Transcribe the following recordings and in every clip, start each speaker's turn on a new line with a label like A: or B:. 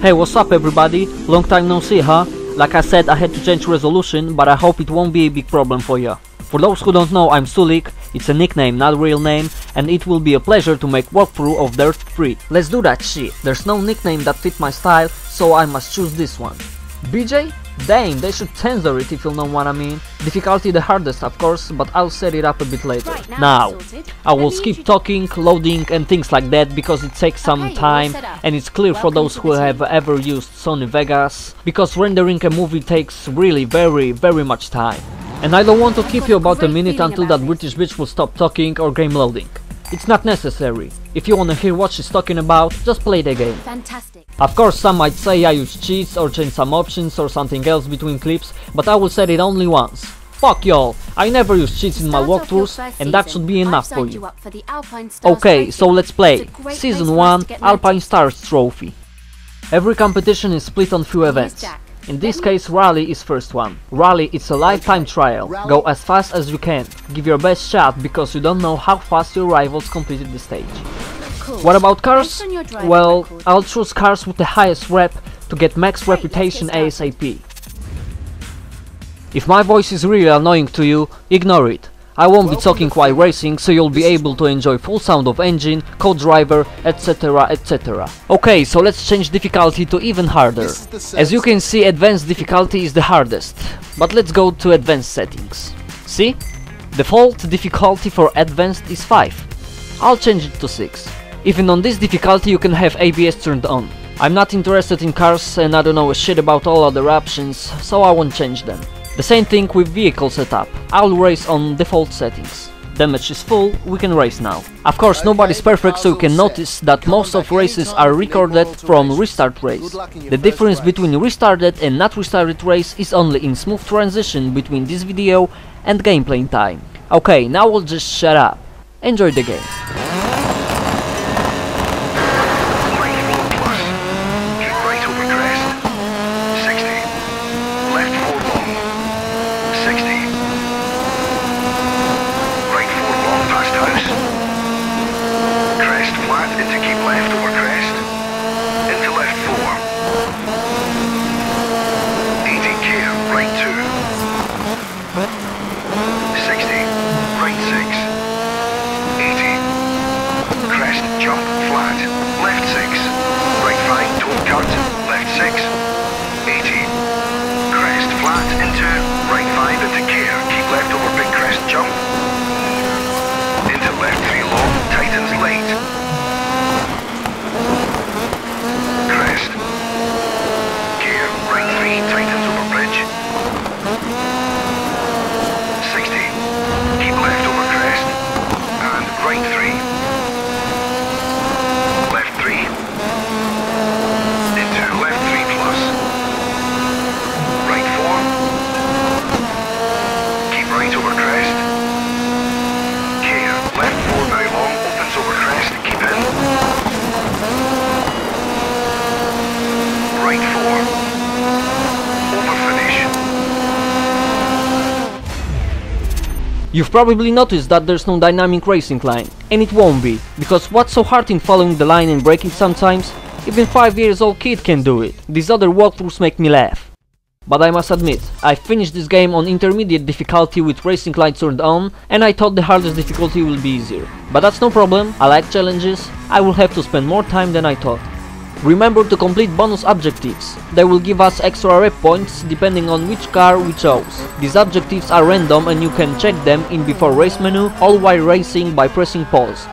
A: Hey, what's up everybody? Long time no see, huh? Like I said, I had to change resolution, but I hope it won't be a big problem for you. For those who don't know, I'm Sulik, it's a nickname, not real name, and it will be a pleasure to make walkthrough of Dirt 3. Let's do that shit. There's no nickname that fit my style, so I must choose this one. BJ? Dang, they should censor it if you know what I mean. Difficulty the hardest of course, but I'll set it up a bit later.
B: Right, now
A: now. I will skip talking, loading and things like that because it takes some
B: Okay,
A: time and it's clear for those who have
B: team.
A: ever used Sony Vegas because rendering a movie takes really very very much time. And I don't want to keep you about a minute until that. British bitch will stop talking or game loading. It's not necessary. If you wanna hear what she's talking about, just play the game.
B: Fantastic.
A: Of course some might say I use cheats or change some options or something else between clips, but I will set it only once. Fuck y'all, I never use cheats in my
B: Start off your
A: walkthroughs and that
B: season.
A: should be enough for you.
B: for the Alpine Stars
A: Okay, so let's play.
B: It's a great place
A: Season 1 Alpine. Stars Trophy. Every competition is split on few events. In this case, Rally is first one. Rally it's a lifetime trial. Go as fast as you can. Give your best shot because you don't know how fast your rivals completed the stage. What about cars?
B: Based on your driving
A: Well, I'll choose cars with the highest rep to get max
B: Great, let's get
A: reputation. ASAP. If my voice is really annoying to you, ignore it. I won't be talking while racing, so you'll be able to enjoy full sound of engine, co-driver, etc, etc. Okay, so let's change difficulty to even harder.
C: This is the
A: As you can see, advanced difficulty is the hardest. But let's go to advanced settings. See? Default difficulty for advanced is 5. I'll change it to 6. Even on this difficulty you can have ABS turned on. I'm not interested in cars and I don't know a shit about all other options, so I won't change them. The same thing with vehicle setup. I'll race on default settings. Damage is full, we can race now. Of course, nobody's perfect, so you can notice that most of races are recorded from restart race.
C: Good luck in your
A: The difference between restarted and not restarted race is only in smooth transition between this video and gameplay time. Okay, now we'll just shut up. Enjoy the game.
D: Right four plus. Keep right over crest. 60. Left four long. 60. Right four long past house. Crest flat into keep left over crest. Into left four. 80 care, right two. 60. Right six. 80. Crest, jump, flat. Left 6. Right 5, don't cut. Left 6. 80. Crest, flat, into. Right 5, into care. Keep left over big crest, jump. Into left 3 long, tightens late. Crest. Care, right 3, tightens over bridge. 60. Keep left over crest. And right 3. Left 3. Into left 3 plus. Right 4. Keep right over crest. Care. Left 4 very long. Opens over crest. Keep in. Right 4. Over finish.
A: You've probably noticed that there's no dynamic racing line, and it won't be, because what's so hard in following the line and braking sometimes? Even 5 years old kid can do it. These other walkthroughs make me laugh. But I must admit, I finished this game on intermediate difficulty with racing lights turned on, and I thought the hardest difficulty will be easier. But that's no problem, I like challenges, I will have to spend more time than I thought. Remember to complete bonus objectives. They will give us extra rep points depending on which car we chose. These objectives are random and you can check them in before race menu all while racing by pressing pause.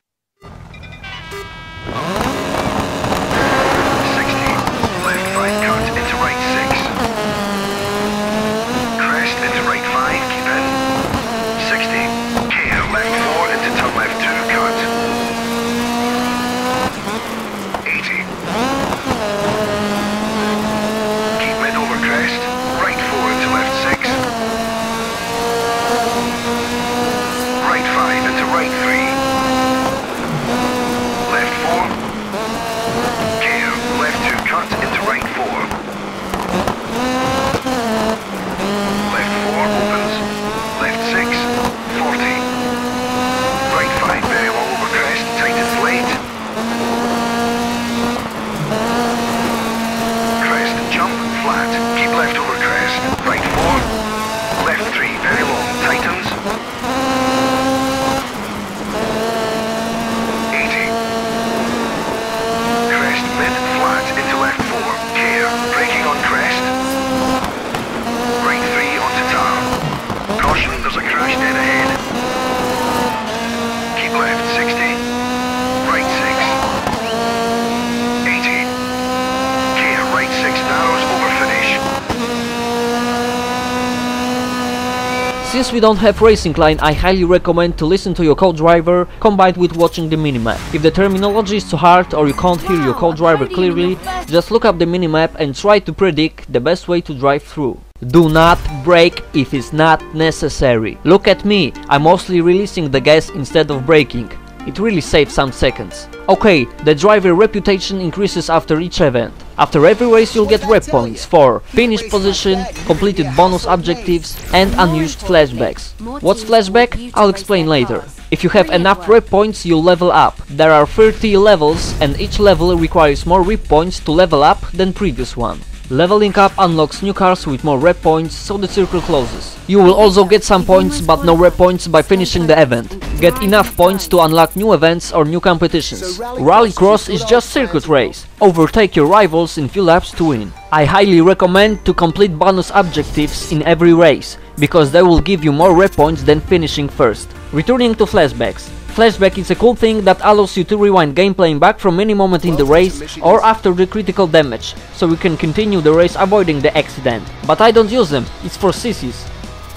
A: Since we don't have racing line, I highly recommend to listen to your co-driver combined with watching the minimap. If the terminology is too hard or you can't hear your co-driver clearly, just look up the minimap and try to predict the best way to drive through. Do not brake if it's not necessary. Look at me, I'm mostly releasing the gas instead of braking. It really saves some seconds. Okay, the driver reputation increases after each event. After every race you'll get rep points for finished position, completed bonus objectives and unused flashbacks. What's flashback? I'll explain later. If you have enough rep points you'll level up. There are 30 levels and each level requires more rep points to level up than previous one. Leveling up unlocks new cars with more rep points, so the circle closes. You will also get some points but no rep points by finishing the event. Get enough points to unlock new events or new competitions. Rallycross is just circuit race. Overtake your rivals in few laps to win. I highly recommend to complete bonus objectives in every race, because they will give you more rep points than finishing first. Returning to flashbacks. Flashback is a cool thing that allows you to rewind gameplay back from any moment in the race or after the critical damage, so you can continue the race avoiding the accident. But I don't use them, it's for sissies.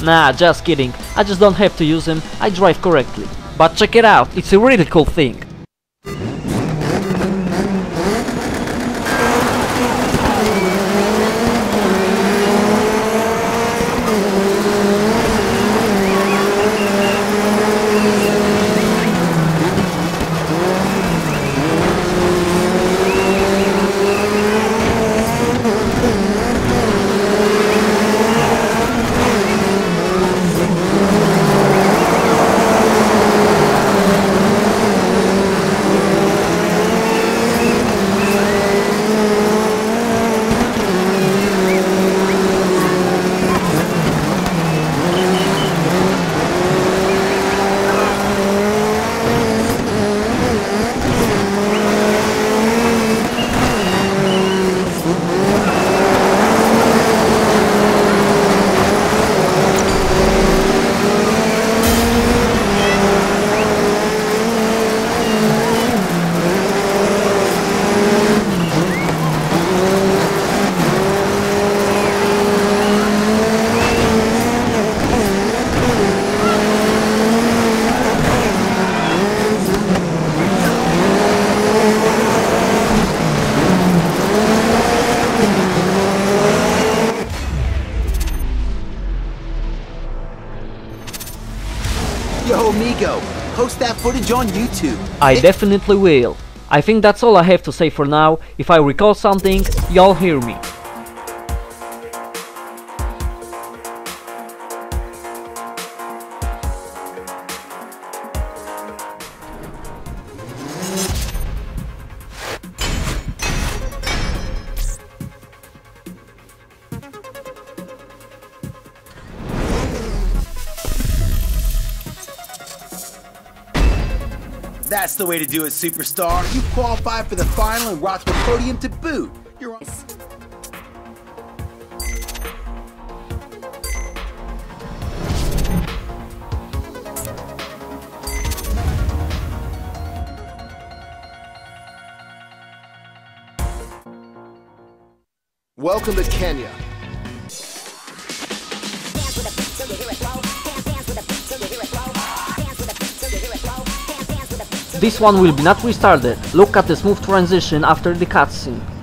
A: Nah, just kidding, I just don't have to use them, I drive correctly. But check it out, it's a really cool thing.
C: Yo, amigo, post that footage on YouTube.
A: I definitely will. I think that's all I have to say for now. If I recall something, y'all hear me.
C: The way to do it, superstar. You qualified for the final and rocked the podium to boot. You're on. Welcome to Kenya.
A: This one will be not restarted. Look at the smooth transition after the cutscene.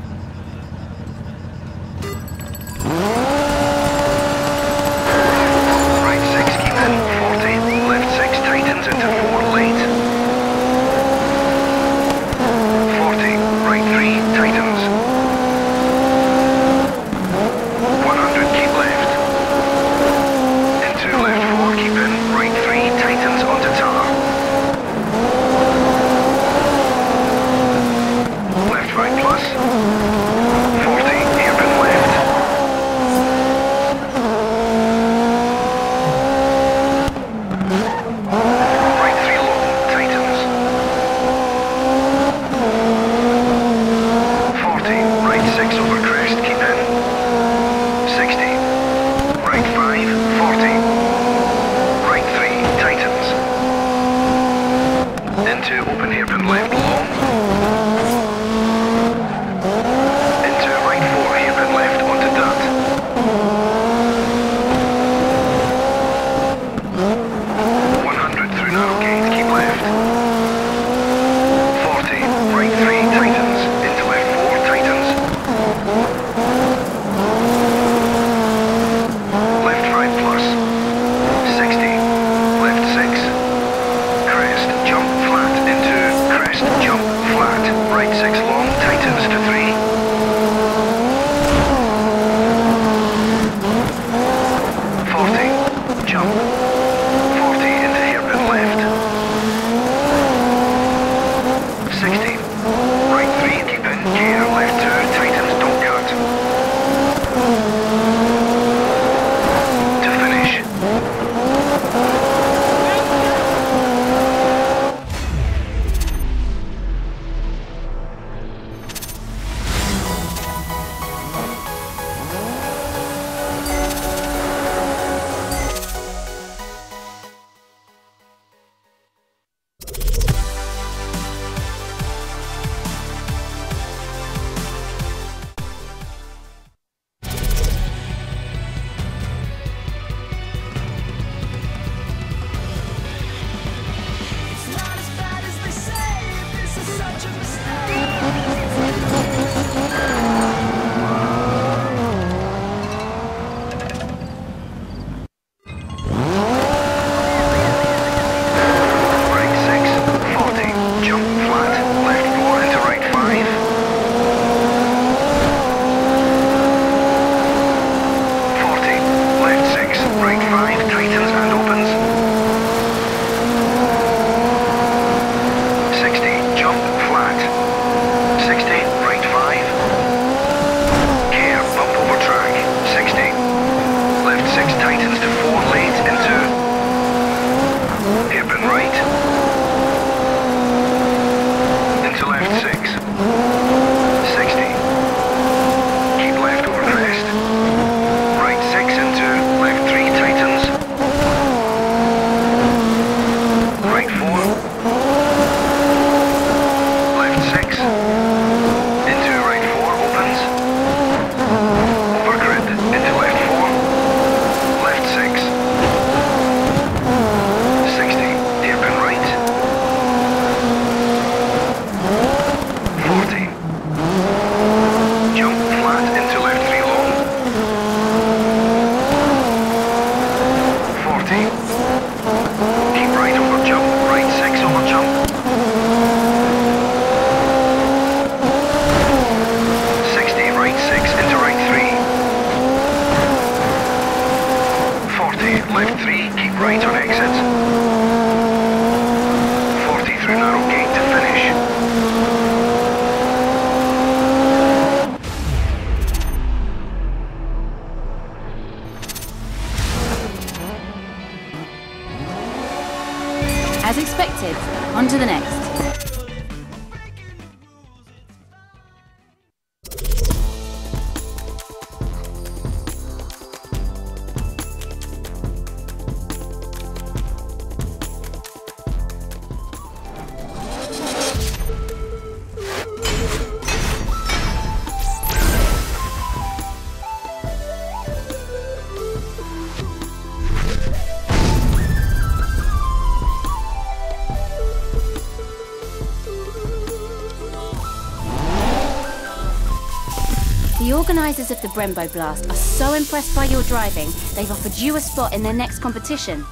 B: Organisers of the Brembo Blast are so impressed by your driving, they've offered you a spot in their next competition.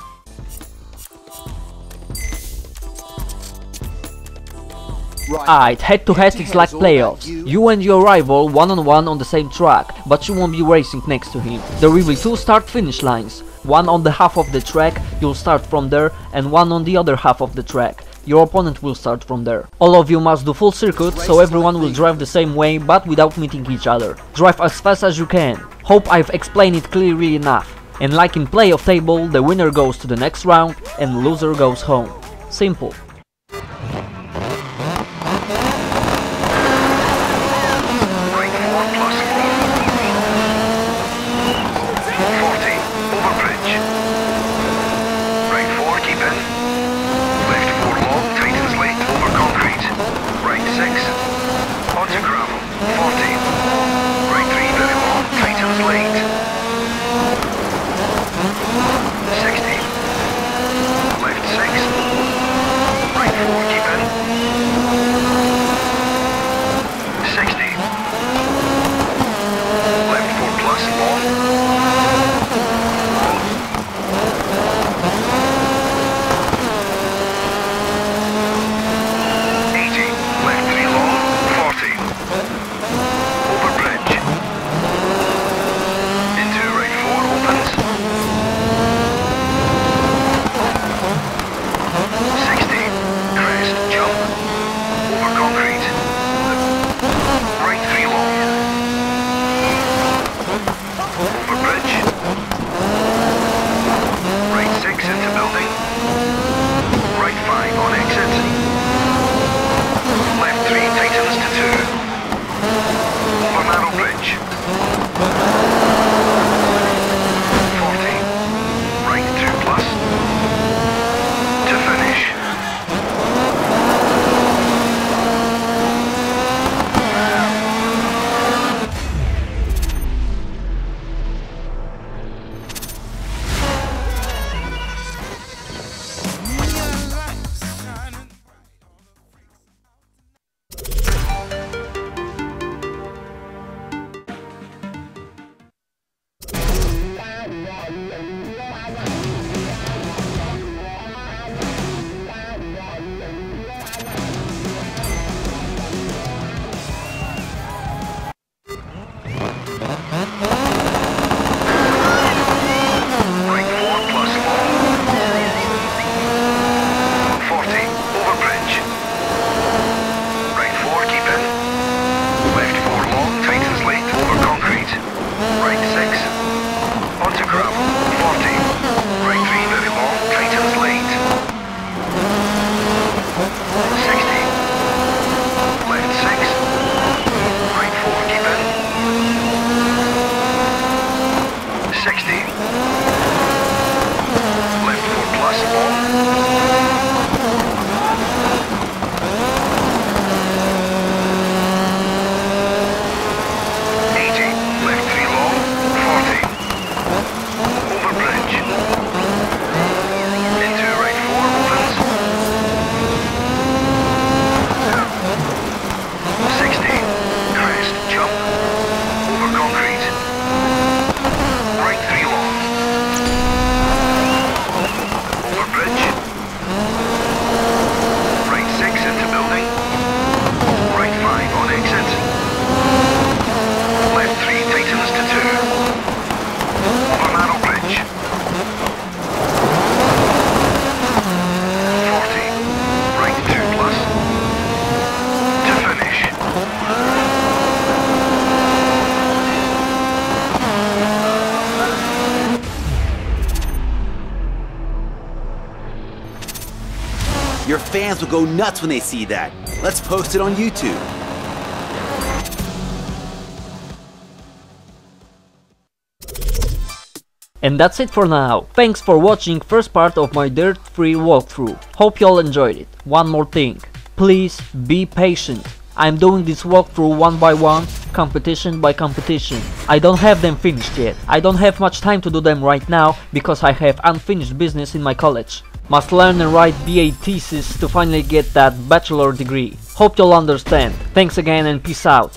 E: Right.
D: Alright, head to head it's like playoffs. You and your rival one on one on the same track, but you won't be racing next to him. There will be two start finish lines. One on the half of the track, you'll start from there, and one on the other half of the track. Your opponent will start from there. All of you must do full circuit, so everyone will drive the same way, but without meeting each other. Drive as fast as you can. Hope I've explained it clearly enough. And like in playoff table, the winner goes to the next round, and loser goes home. Simple.
C: Fans will go nuts when they see that. Let's post it on YouTube.
A: And that's it for now. Thanks for watching first part of my dirt free walkthrough. Hope you all enjoyed it. One more thing. Please be patient. I'm doing this walkthrough one by one, competition by competition. I don't have them finished yet. I don't have much time to do them right now because I have unfinished business in my college. Must learn and write BA thesis to finally get that bachelor degree. Hope you'll understand. Thanks again and peace out.